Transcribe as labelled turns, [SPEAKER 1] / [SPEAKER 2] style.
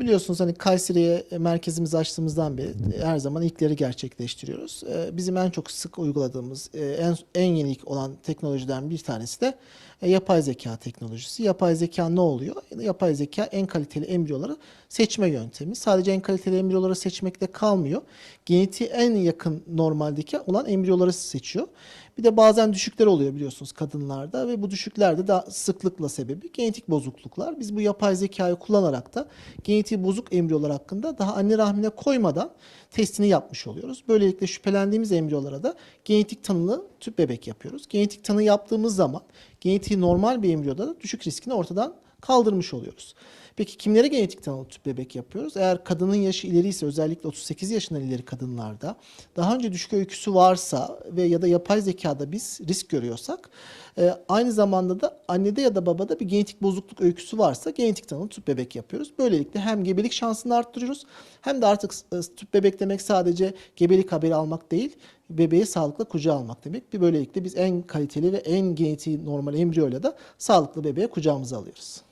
[SPEAKER 1] Biliyorsunuz hani Kayseri'ye merkezimizi açtığımızdan beri her zaman ilkleri gerçekleştiriyoruz. Ee, Bizim en çok sık uyguladığımız, e, en, en yenilik olan teknolojiden bir tanesi de e, yapay zeka teknolojisi. Yapay zeka ne oluyor? Yapay zeka en kaliteli embriyoları seçme yöntemi. Sadece en kaliteli embriyoları seçmekte kalmıyor. Genetiği en yakın normaldeki olan embriyoları seçiyor. Bir de bazen düşükler oluyor biliyorsunuz kadınlarda ve bu düşüklerde de sıklıkla sebebi genetik bozukluklar. Biz bu yapay zekayı kullanarak da genetiği bozuk embriyolar hakkında daha anne rahmine koymadan testini yapmış oluyoruz. Böylelikle şüphelendiğimiz embriyolara da genetik tanılı tüp bebek yapıyoruz. Genetik tanı yaptığımız zaman genetiği normal bir embriyoda da düşük riskini ortadan kaldırmış oluyoruz. Peki kimlere genetik tanılı tüp bebek yapıyoruz? Eğer kadının yaşı ileri ise özellikle 38 yaşından ileri kadınlarda daha önce düşük öyküsü varsa ve ya da yapay zekada biz risk görüyorsak e, aynı zamanda da annede ya da babada bir genetik bozukluk öyküsü varsa genetik tanılı tüp bebek yapıyoruz. Böylelikle hem gebelik şansını arttırıyoruz hem de artık e, tüp bebek demek sadece gebelik haberi almak değil bebeği sağlıklı kucağa almak demek. Bir böylelikle biz en kaliteli ve en genetiği normal embriyoyla da sağlıklı bebeği kucağımıza alıyoruz.